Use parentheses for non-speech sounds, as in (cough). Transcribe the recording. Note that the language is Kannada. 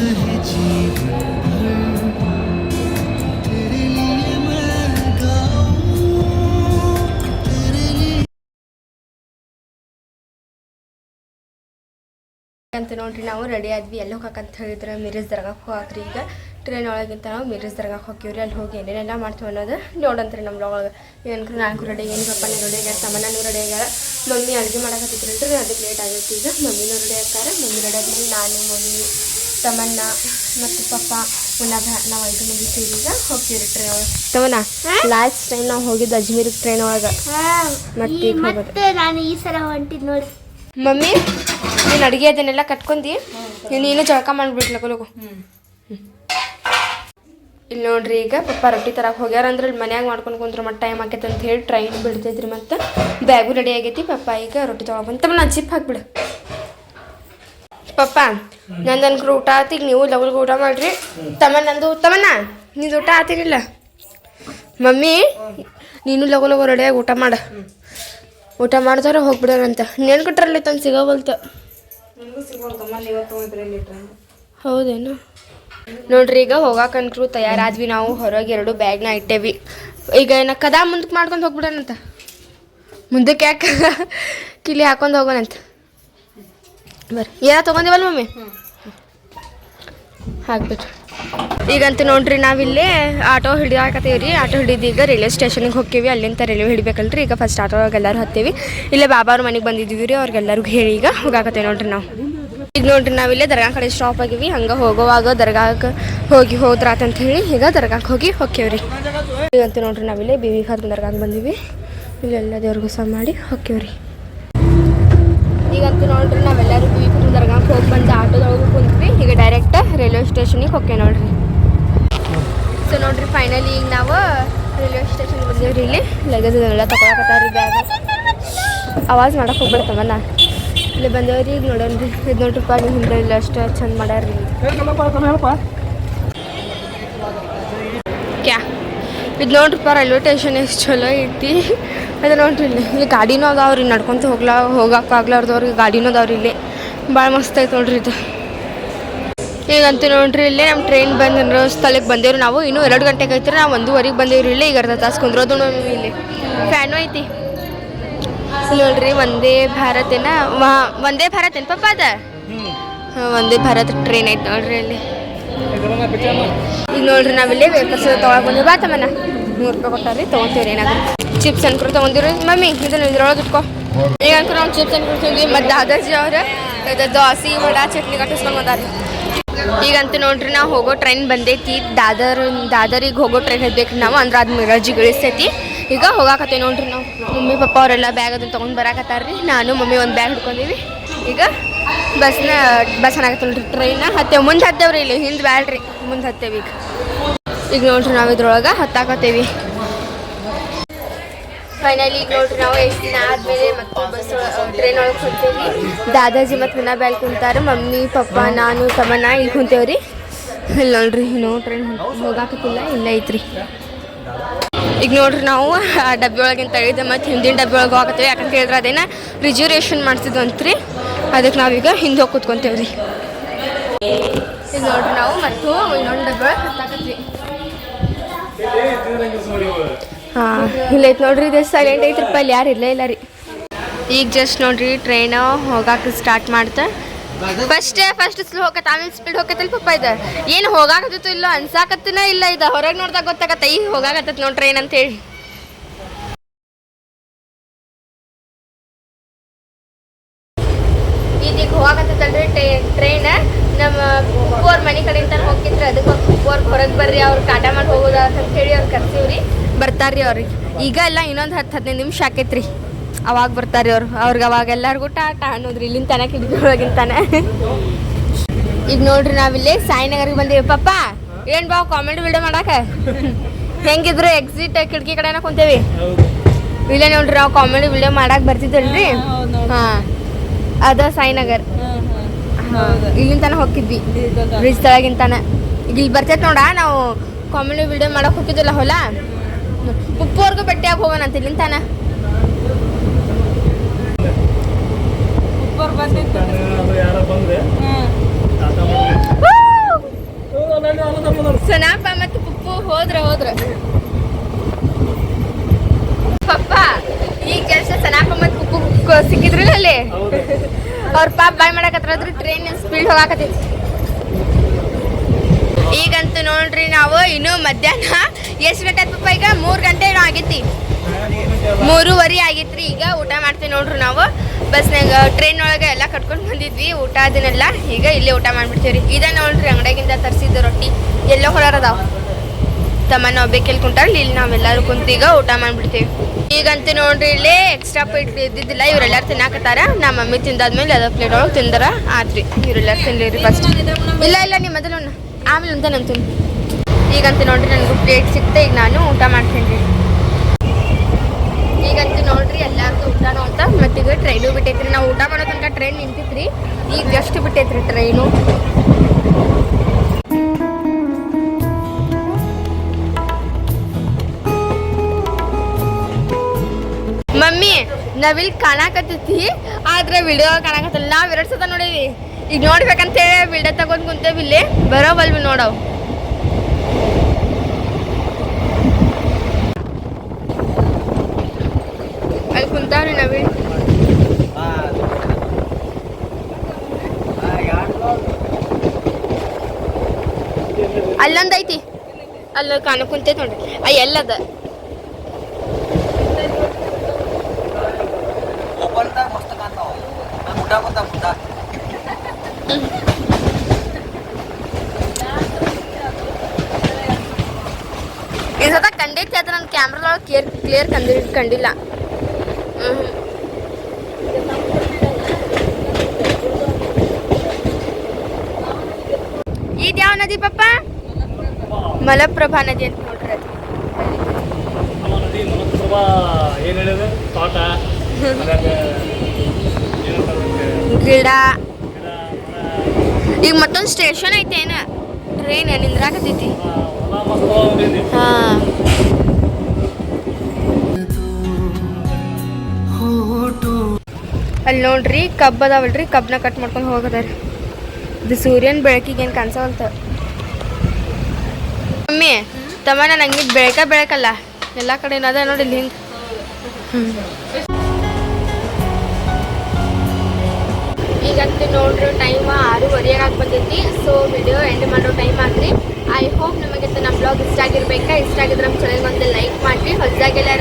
कहे जीवन भर तेरे लिए मैं गाऊं तेरे लिए ಅಂತ ನೋಡ್ರಿ ನಾವು ರೆಡಿ ಆದ್ವಿ ಎಲ್ಲಿ ಹೋಗಕ್ಕಂತ ಹೇಳಿದ್ರೆ ಮಿರಜ್ ದರ್ಗಾಕ್ಕೆ ಹೋಗಾಕ್ರಿ ಈಗ ಟ್ರೈನ್ ಒಳಗಿಂತ ನಾವು ಮಿರಜ್ ದರ್ಗಾಕ್ಕೆ ಹೋಗಿವ್ರಿ ಅಲ್ಲಿ ಹೋಗಿ ಏನೇನೆಲ್ಲ ಮಾಡ್ತೀವಿ ಅನ್ನೋದು ನೋಡಂತ್ರಿ ನಮ್ಮ ಒಳಗೆ ಏನು ನಾಲ್ಕು ರೆಡಿ ಏನು ಪಪ್ಪ ರೆಡಿ ಆಗ್ಯಾರ ಸಾಮಾನು ರೆಡಿ ಆಗ್ಯಾರ ಮಮ್ಮಿ ಅಡುಗೆ ಮಾಡಕತ್ತಿದ್ರಲ್ರಿ ಅದಕ್ಕೆ ಲೇಟ್ ಆಗೈತಿ ಈಗ ಮಮ್ಮಿನೂ ರೆಡಿ ಆಗ್ತಾರೆ ಮಮ್ಮಿ ರೆಡಿ ಆದ್ಮೇಲೆ ನಾನು ಮಮ್ಮಿ ತಮನ್ನ ಮತ್ತು ಪಪ್ಪ ಮುನ್ನಾಗ ನಾವು ಐದು ಮಂದಿ ಸೇರಿಗ ಹೋಗ್ತೀವಿ ಟ್ರೈನ್ ಒಳಗೆ. ತಮನ್ನ ಲಾಸ್ಟ್ ಟೈಮ್ ನಾವು ಹೋಗಿದ್ದು ಅಜ್ಮೀರ್ ಟ್ರೈನ್ ಒಳಗೆ. ಮತ್ತೆ ನಾನು ಈ ಸಲ ಹೊಂಟಿದ್ ನೋಡಿ. ಮಮ್ಮಿ ನೀನು ಅಡುಗೆ ಅದನ್ನೆಲ್ಲ ಕಟ್ಕೊಂಡಿ. ನೀನು ಜಳಕ ಮಾಡಿಬಿಡ್ಲ ಲಗು ಇಲ್ಲಿ ನೋಡ್ರಿ ಈಗ ಪಪ್ಪ ರೊಟ್ಟಿ ತರಕ್ಕೆ ಹೋಗ್ಯಾರ ಅಂದ್ರೆ ಇಲ್ಲಿ ಮನ್ಯಾಗ ಮಾಡ್ಕೊಂಡು ಕುಂದ್ರ ಮತ್ತೆ ಟೈಮ್ ಆಕೈತೆ ಅಂತ ಹೇಳಿ ಟ್ರೈನ್ ಬಿಡ್ತೈತ್ರಿ ಮತ್ತು ಬ್ಯಾಗು ರೆಡಿ ಆಗೈತಿ. ಪಪ್ಪ ಈಗ ರೊಟ್ಟಿ ತೊಗೊಬಂತ ಬಂತ ನಾನು ಚಿಪ್ ಹಾಕ್ಬಿಡು. ಪಪ್ಪ ನಂದು ಅನ್ಕೊಂಡು ಊಟ ಆತೀಗ ನೀವು ಲಗುಲ್ಗೆ ಊಟ ಮಾಡ್ರಿ. ತಮ್ಮ ನಂದು ತಮ್ಮನ ನಿಂದು ಊಟ ಆತೀನಿಲ್ಲ. ಮಮ್ಮಿ, ನೀನು ಲಗು ಲಗು ರೆಡಿಯಾಗಿ ಊಟ ಮಾಡ. ಊಟ ಮಾಡಿದ್ರೆ ಹೋಗ್ಬಿಡೋರಂತ ನೇನು ಕೊಟ್ರಲ್ಲಿ ತಂದು ಸಿಗೋವಲ್ತ. ಹೌದೇನು? ನೋಡ್ರಿ, ಈಗ ಹೋಗಾಕ ತಯಾರು ತಯಾರಾದ್ವಿ ನಾವು. ಹೊರಗೆ ಎರಡು ಬ್ಯಾಗ್ನ ಇಟ್ಟೇವಿ. ಈಗ ಏನ ಕದಾ ಮುಂದಕ್ಕೆ ಮಾಡ್ಕೊಂಡು ಹೋಗ್ಬಿಡೋಣಂತ ಮುಂದಕ್ಕೆ ಯಾಕೆ ಕಿಲಿ ಹಾಕೊಂಡು ಹೋಗೋಣಂತ? ಬರ್ರಿ. ಏನ ತೊಗೊಂಡಿವಲ್ಲ ಮಮ್ಮಿ? ಹಾಕ್ಬೇಕು ಈಗಂತೂ ನೋಡ್ರಿ, ನಾವಿಲ್ಲಿ ಆಟೋ ಹಿಡಿಯಾಕತ್ತೀವಿ ಆಟೋ ಹಿಡಿದು ಈಗ ರೈಲ್ವೆ ಸ್ಟೇಷನಿಗೆ ಹೋಗ್ತೀವಿ. ಅಲ್ಲಿಂದ ರೈಲ್ವೆ ಹಿಡಿಬೇಕಲ್ರಿ. ಈಗ ಫಸ್ಟ್ ಆಟೋ ಎಲ್ಲರೂ ಹತ್ತೀವಿ. ಇಲ್ಲೇ ಬಾಬಾವ್ರ ಮನೆಗೆ ಬಂದಿದ್ದೀವಿ ರೀ, ಅವ್ರಿಗೆಲ್ಲರಿಗೂ ಹೇಳಿ ಈಗ ಹೋಗಾಕತ್ತೇವೆ ನೋಡ್ರಿ ನಾವು. ಈಗ ನೋಡ್ರಿ, ನಾವಿಲ್ಲೇ ದರ್ಗಾ ಕಡೆ ಸ್ಟಾಪ್ ಆಗಿವಿ. ಹಂಗೆ ಹೋಗುವಾಗ ದರ್ಗಾಕ್ಕೆ ಹೋಗಿ ಹೋದ್ರಾತಂತ ಹೇಳಿ ಈಗ ದರ್ಗಾಕ್ಕೆ ಹೋಗಿ ಹೋಗ್ಯವ್ರಿ ಈಗಂತ ನೋಡ್ರಿ, ನಾವಿಲ್ಲೇ ಬಿವಿ ಖಾದ್ ದರ್ಗಾಕ್ಕೆ ಬಂದೀವಿ. ಇಲ್ಲೆಲ್ಲ ದೇವ್ರಿಗೂ ಸಹ ಮಾಡಿ ಹೋಗ್ತೇವ್ರಿ ಈಗಂತೂ ನೋಡ್ರಿ, ನಾವೆಲ್ಲರೂ ಖಾದ್ ದರ್ಗಾಕ್ಕೆ ಹೋಗಿ ಬಂದು ಆಟೋದೊಳಗೆ ಕುಂತ್ವಿ. ಈಗ ಡೈರೆಕ್ಟ್ ರೈಲ್ವೆ ಸ್ಟೇಷನಿಗೆ ಹೋಗ್ತೇವೆ ನೋಡ್ರಿ. ಸೊ ನೋಡ್ರಿ ಫೈನಲಿ ಈಗ ನಾವು ರೈಲ್ವೆ ಸ್ಟೇಷನ್ ಬಂದೇವ್ರಿ ಇಲ್ಲಿ. ಲಗೇಜ್ ಎಲ್ಲ ತಗೊಳಕತ್ತಾರ ಆವಾಜ್ ಮಾಡಕ್ಕೆ ಹೋಗ್ಬಿಡ್ತವ ನಾ ಇಲ್ಲಿ ಬಂದೇವ್ರಿ ಈಗ ನೋಡೋಣ್ರಿ ಇದು ನೋಡ್ರಿಪ್ಪ ನೀವು ಹಿಂದೆ ಇಲ್ಲ ಅಷ್ಟು ಚಂದ ಮಾಡ್ಯಾರ್ರಿ ಕ್ಯಾ? ಇದು ನೋಡ್ರಿಪ್ಪ ರೈಲ್ವೆ ಸ್ಟೇಷನ್ ಎಷ್ಟು ಚಲೋ ಐತಿ. ಅದು ನೋಡ್ರಿ ಇಲ್ಲಿ. ಇಲ್ಲಿ ಗಾಡಿನೂ ಅದಾವ್ರಿ ನಡ್ಕೊಂತ ಹೋಗ್ಲಾ ಹೋಗಕ್ಕಾಗ್ಲಾರ್ದವ್ರಿಗೆ ಗಾಡಿನೂ ಅದಾವ್ರಿ ಇಲ್ಲಿ. ಭಾಳ ಮಸ್ತ್ ಐತೆ ನೋಡ್ರಿ ಇದು. ಈಗಂತೂ ನೋಡ್ರಿ ಇಲ್ಲೇ ನಮ್ಮ ಟ್ರೈನ್ ಬಂದಿರೋ ಸ್ಥಳಕ್ಕೆ ಬಂದೇವ್ರಿ ನಾವು. ಇನ್ನೂ ಎರಡು ಗಂಟೆಗೆ ಐತ್ರಿ, ನಾವು ಒಂದೂವರೆಗೆ ಬಂದೇವ್ರಿ ಇಲ್ಲಿ. ಈಗ ಅರ್ಧ ತಾಸು ಕುಂದ್ರೋದು ಇಲ್ಲಿ. ಫ್ಯಾನು ಐತಿ. ನೋಡ್ರಿ, ಒಂದೇ ಭಾರತ್ ಏನ ವಾ- ಒಂದೇ ಭಾರತ್ ಏನು ಪಪ್ಪ ಅದ ಒಂದೇ ಭಾರತ್ ಟ್ರೈನ್ ಐತೆ ನೋಡ್ರಿ ಇಲ್ಲಿ. ಈಗ ನೋಡ್ರಿ ನಾವಿಲ್ಲಿ ವೇಪರ್ಸ್ ತೊಗೊಳಕ್ ಬಂದ್ವಿ. ಬಾ ನೂರು ರೂಪಾಯಿ ಕೊಟ್ಟಾರಿ ತೊಗೊತೀವ್ರಿ ಏನಾದ್ರು. ಚಿಪ್ಸ್ ಅನ್ಕರು ತೊಗೊಂದಿವ್ರಿ ಮಮ್ಮಿ, ಇದನ್ನ ಇದ್ರೊಳಗೆ ಇಟ್ಕೋ ಈಗ ಅನ್ಕರು ನಾವು ಚಿಪ್ಸ್ ಅನ್ಕರು ತಿಂದ್ವಿ ಮತ್ತು ದಾದಾಜಿ ಅವ್ರೆ ದೋಸೆ, ವಡ, ಚಟ್ನಿ ಕಟ್ಟಿಸ್ಕೊಂಡು ಬಂದಾರಿ. ಈಗಂತೂ ನೋಡ್ರಿ, ನಾವು ಹೋಗೋ ಟ್ರೈನ್ ಬಂದೈತಿ. ದಾದರ್, ದಾದರಿಗೆ ಹೋಗೋ ಟ್ರೈನ್ ಹತ್ಬೇಕು ನಾವು, ಅಂದ್ರೆ ಅದು ಮಿರಾಜಿಗೆ ಈಗ ಹೋಗಾಕತ್ತೆ ನೋಡ್ರಿ ನಾವು. ಮಮ್ಮಿ, ಪಪ್ಪ ಅವರೆಲ್ಲ ಬ್ಯಾಗ್ ಅದನ್ನ ತೊಗೊಂಡು ಬರಾಕತ್ತಾರ್ರಿ. ನಾನು, ಮಮ್ಮಿ ಒಂದು ಬ್ಯಾಗ್ ಹಿಡ್ಕೊಂಡಿವಿ. ಈಗ ಬಸ್ನ, ಬಸ್ ನೋಡ್ರಿ ಟ್ರೈನ ಹತ್ತೇವೆ, ಮುಂದೆ ಹತ್ತೇವ್ರಿ ಇಲ್ಲಿ. ಹಿಂದೆ ಬ್ಯಾಡ್ರಿ, ಮುಂದೆ ಹತ್ತೇವಿ ಈಗ. ಈಗ ನೋಡ್ರಿ ನಾವು ಇದ್ರೊಳಗೆ ಹತ್ತಾಕತ್ತೇವಿ. ಫೈನಲಿ ನೋಡ್ರಿ, ನಾವು ಎಷ್ಟು ದಿನ ಆದ್ಮೇಲೆ ಮತ್ತೆ ಬಸ್ ಟ್ರೈನ್ ಒಳಗೆ ಕುಂತೇವಿ. ದಾದಾಜಿ ಮತ್ತು ಮುನ್ನ ಬ್ಯಾಲ್ ಕುಂತಾರೆ, ಮಮ್ಮಿ, ಪಪ್ಪ, ನಾನು ತಮ್ಮನ ಇಲ್ಲಿ ಕುಂತೇವ್ರಿ. ಇಲ್ಲ ನೋಡ್ರಿ, ಇನ್ನೂ ಟ್ರೈನ್ ಹೋಗಾಕಿಲ್ಲ ಇಲ್ಲ ಐತ್ರಿ. ಈಗ ನೋಡ್ರಿ, ನಾವು ಆ ಡಬ್ಬಿ ಒಳಗಿಂದ ತೆಗೆದು ಮತ್ತು ಹಿಂದಿನ ಡಬ್ಬಿ ಒಳಗೆ ಹೋಗತ್ತೇವೆ ಯಾಕಂತ ಹೇಳಿದ್ರೆ ಅದೇನ ರಿಸರ್ವೇಷನ್ ಮಾಡ್ತಿದ್ವು ಅಂತ್ರಿ ಅದಕ್ಕೆ ನಾವೀಗ ಹಿಂದೆ ಹೋಗಿ ಕೂತ್ಕೊಂತೇವ್ರಿ. ಈಗ ನೋಡ್ರಿ, ನಾವು ಮತ್ತು ಇನ್ನೊಂದು ಡಬ್ಬಿ ಒಳಗೆ ಇಲ್ಲೈತೆ ನೋಡ್ರಿ, ಇದು ಸೈಲೆಂಟ್ ಐತ್ರಿಪ್ಪ ಅಲ್ಲಿ ಯಾರು ಇಲ್ಲೇ, ಇಲ್ಲ ರೀ. ಈಗ ಜಸ್ಟ್ ನೋಡ್ರಿ ಟ್ರೈನ್ ಹೋಗಾಕ ಸ್ಟಾರ್ಟ್ ಮಾಡ್ತಾ. ಫಸ್ಟ್ ಫಸ್ಟ್ ಸ್ಲೋ ಹೋಗತ್ತ ಆಮೇಲೆ ಸ್ಪೀಡ್ ಹೋಗತ್ತಲ್ಲ ಪಪ್ಪ ಇದು. ಏನು ಹೋಗಾಕತ್ತಿತ್ತು ಇಲ್ಲೋ, ಅನ್ಸಾಕತ್ತಿನ ಇಲ್ಲ ಇದ. ಹೊರಗೆ ನೋಡ್ದಾಗ ಗೊತ್ತಾಗತ್ತೆ, ಈ ಹೋಗಾಕತ್ತ ನೋಡಿ ಟ್ರೈನ್ ಅಂತ ಹೇಳಿ. ಇದೀಗ ಹೋಗತ್ತಲ್ರಿ ಟ್ರೈನ್ ನಮ್ಮ ಅವ್ರ ಮನೆ ಕಡೆಯಿಂದ ಹೋಗಿದ್ರೆ ಅದಕ್ಕೆ ಉಪ್ಪೋರ್ ಹೊರಗೆ ಬರ್ರಿ ಅವ್ರು ಕಾಟ ಮಾಡಿ ಹೋಗೋದ ಅಂತ ಹೇಳಿ ಅವ್ರು ಕರ್ತೀವ್ರಿ ಬರ್ತಾರ್ರಿ ಅವ್ರಿಗೆ. ಈಗ ಎಲ್ಲ ಇನ್ನೊಂದು ಹತ್ತು ಹದಿನೈದು ನಿಮಿಷ ಆಕೈತ್ರಿ. ಅವಾಗ ಬರ್ತಾರ್ರಿ ಅವ್ರು. ಅವ್ರಿಗೆ ಅವಾಗ ಎಲ್ಲರಿಗೂ ಟಾಟ ಅನ್ನೋದ್ರಿ. ಇಲ್ಲಿಂದ ತನಕ ಕಿಡಿದೊಳಗಿನ ತನ. ಈಗ ನೋಡ್ರಿ ನಾವಿಲ್ಲಿ ಸಾಯಿನಗರಿಗೆ ಬಂದೀವಿ. ಪಪ್ಪ ಏನ್ ಬಾ ಕಾಮಿಡಿ ವಿಡಿಯೋ ಮಾಡಕ್ಕೆ ಹೆಂಗಿದ್ರು ಎಕ್ಸಿಟ್ ಕಿಟಕಿ ಕಡೆನ ಕುಂತೇವಿ? ಇಲ್ಲೇ ನೋಡ್ರಿ ನಾವು ಕಾಮಿಡಿ ವಿಡಿಯೋ ಮಾಡಕ್ಕೆ ಬರ್ತಿದ್ದಲ್ರಿ? ಹಾಂ. ಅದ ಸಾಯಿನಗರ್. ಇಲ್ಲಿನ ತನಕ ಹೋಗಿದ್ವಿ ಬ್ರಿಡ್ಜ್ ತಳಗಿನ ತನಕ ಈಗ ಇಲ್ಲಿ ಬರ್ತೈತೆ ನೋಡ ನಾವು ಕಾಮಿಡಿ ವಿಡಿಯೋ ಮಾಡಕ್ ಹೋಗಿದ್ದಿಲ್ಲ ಹೊಲ? ಉಪ್ಪವ್ರಿಗೂ ಬಟ್ಟೆ ಹೋಗೋಣ ಅಂತ ಇಲ್ಲಿನ ತನ. ಸನಾಪ ಮತ್ತು ಪುಪ್ಪು ಹೋದ್ರ ಹೋದ್ರ. ಪಪ್ಪ ಈ ಕೆಲಸ ಸನಾಪ ಮತ್ತು ಪುಪ್ಪು ಸಿಕ್ಕಿದ್ರಲ್ಲ ಅಲ್ಲಿ? ಅವ್ರ ಪಾಪ ಬಾಯ್ ಮಾಡಕತ್ರ ಟ್ರೈನ್ ಸ್ಪೀಡ್ ಹೋಗಾಕತ್ತೈತಿ. ಈಗಂತೂ ನೋಡ್ರಿ ನಾವು ಇನ್ನು ಮಧ್ಯಾಹ್ನ ಎಷ್ಟು ಗಂಟೆ ಪಾಪ ಈಗ? ಮೂರು ಗಂಟೆ ಏನೋ ಆಗೈತಿ. ಮೂರುವರೆ ಆಗೈತ್ರಿ ಈಗ. ಊಟ ಮಾಡ್ತೀವಿ ನೋಡ್ರಿ ನಾವು. ಬಸ್ನಾಗ ಟ್ರೈನ್ ಒಳಗೆ ಎಲ್ಲ ಕಟ್ಕೊಂಡು ಬಂದಿದ್ವಿ. ಊಟ ಅದನ್ನೆಲ್ಲ ಈಗ ಇಲ್ಲೇ ಊಟ ಮಾಡಿಬಿಡ್ತೀವಿ ರೀ ಇದ ನೋಡ್ರಿ ಅಂಗಡಿಯಾಗಿಂದ ತರಿಸಿದ್ದು ರೊಟ್ಟಿ. ಎಲ್ಲೋ ಹೊರರ್ ಅದಾವ. ತಮ್ಮ ನಾವು ಬೇಕೆಲ್ಲಿ ಕುಂಟಲ್ಲಿ ಇಲ್ಲಿ ನಾವೆಲ್ಲರೂ ಕುಂತು ಈಗ ಊಟ ಮಾಡ್ಬಿಡ್ತೀವಿ. ಈಗಂತೂ ನೋಡ್ರಿ, ಇಲ್ಲಿ ಎಕ್ಸ್ಟ್ರಾ ಪ್ಲೇಟ್ ಇದ್ದಿದ್ದಿಲ್ಲ ಇವರೆಲ್ಲರೂ ತಿನ್ನಾಕತ್ತಾರ ನಮ್ಮ ಮಮ್ಮಿ ತಿಂದಾದ್ಮೇಲೆ ಅದ ಪ್ಲೇಟ್ ಒಳಗೆ ತಿಂದಾರ, ಆತ್ರಿ ಇವರೆಲ್ಲರೂ ತಿನ್ಲಿರಿ ಫಸ್ಟ್ ಇಲ್ಲ ಇಲ್ಲ ನಿಮ್ಮ ಮೊದಲು. ಆಮೇಲೆ ಅಂತ ನಾನು ತಿನ್ ಈಗಂತೂ ನೋಡ್ರಿ ನನಗೂ ಪ್ಲೇಟ್ ಸಿಕ್ತೆ, ಈಗ ನಾನು ಊಟ ಮಾಡ್ತೀನಿ. ಈಗಂತೂ ನೋಡ್ರಿ ಎಲ್ಲಾರ್ದು ಊಟನೂ ಅಂತ ಮತ್ತೀಗ ಟ್ರೈನು ಬಿಟ್ಟೈತ್ರಿ ನಾವು ಊಟ ಮಾಡೋ ತನಕ ಟ್ರೈನ್ ನಿಂತಿತ್ರಿ ಈಗ ಜಸ್ಟ್ ಬಿಟ್ಟೈತ್ರಿ ಟ್ರೈನು ಮಮ್ಮಿ ನಾವಿಲ್ಲಿ ಕಾಣಕತ್ತೈತಿ, ಆದ್ರೆ ವಿಡಿಯೋ ಕಾಣಕತ್ತಲ್ಲ ನಾವ್ ಎರಡು ಸತ ನೋಡೀವಿ ಈಗ ನೋಡ್ಬೇಕಂತೇಳಿ ವಿಡಿಯೋ ತಗೊಂಡ್ ಕುಂತೇವಿ ಇಲ್ಲಿ. ಬರೋವಲ್ವಿ ನೋಡವ್. ಅಲ್ಲಿ ಕುಂತಾವ್ರಿ ನಾವಿ ಅಲ್ಲೊಂದೈತಿ ಅಲ್ಲ ಕಾಣ ಕುಂತೈತಿ ನೋಡ್ರಿ. ಆ, ಎಲ್ಲದ. ಮುಟ್ಟ ಬಂದ ಮುಟ್ಟ ಈ ಸತ ಕಂಡೈತಿ ಅದು ನನ್ನ ಕ್ಯಾಮ್ರಾದೊಳಗೆ ಕ್ಲಿಯರ್ ಕ್ಲಿಯರ್ ಕಂಡಿ ಕಂಡಿಲ್ಲ. ಇದು ಇದ್ ಯಾವ ನದಿ ಪಪ್ಪ? ಮಲಪ್ರಭಾ ನದಿ ಅಂತ ನೋಡ್ರಿ ಅದು. ಮಲಪ್ರಭಾ ಏನು ಹೇಳಿದೆ? ತೋಟ? (laughs) ಗಿಡ, ಈಗ ಮತ್ತೊಂದು ಸ್ಟೇಷನ್ ಐತೆ ಏನ? ಟ್ರೈನ್ ನಿಂದ್ರಾಕತೈತಿ. ಹಾ. ಅಲ್ಲಿ ನೋಡ್ರಿ ಕಬ್ಬ್ ಅದಾವಲ್ರಿ ಕಬ್ನ ಕಟ್ ಮಾಡ್ಕೊಂಡು ಹೋಗದಾರ. ಇದು ಸೂರ್ಯನ ಬೆಳಕಿಗೆ ಏನು ಕಾಣಿಸವಲ್ತ. ಮಮ್ಮಿ ತಮ್ಮ ನಂಗೆ ಬೆಳಕ ಬೆಳಕಲ್ಲ ಎಲ್ಲ ಕಡೆ ಅದ ನೋಡಿ ಇಲ್ಲಿ ಹಿಂಗೆ. ಈಗಂತೂ ನೋಡ್ರಿ ಟೈಮ್ ಆರು ಆಗಿ ಬಂದೈತಿ. ಸೊ ವಿಡಿಯೋ ಎಂಡ್ ಮಾಡೋ ಟೈಮ್ ಆಗ್ರಿ ಐ ಹೋಪ್ ನಿಮಗೆ ನಮ್ಮ ಬ್ಲಾಗ್ ಇಷ್ಟ ಆಗಿರ್ಬೇಕಾ? ಇಷ್ಟ ಆಗಿದ್ರೆ ನಮ್ಮ ಚಾನಲ್ ಒಂದು ಲೈಕ್ ಮಾಡಿ ಹೊಸದಾಗೆಲ್ಲ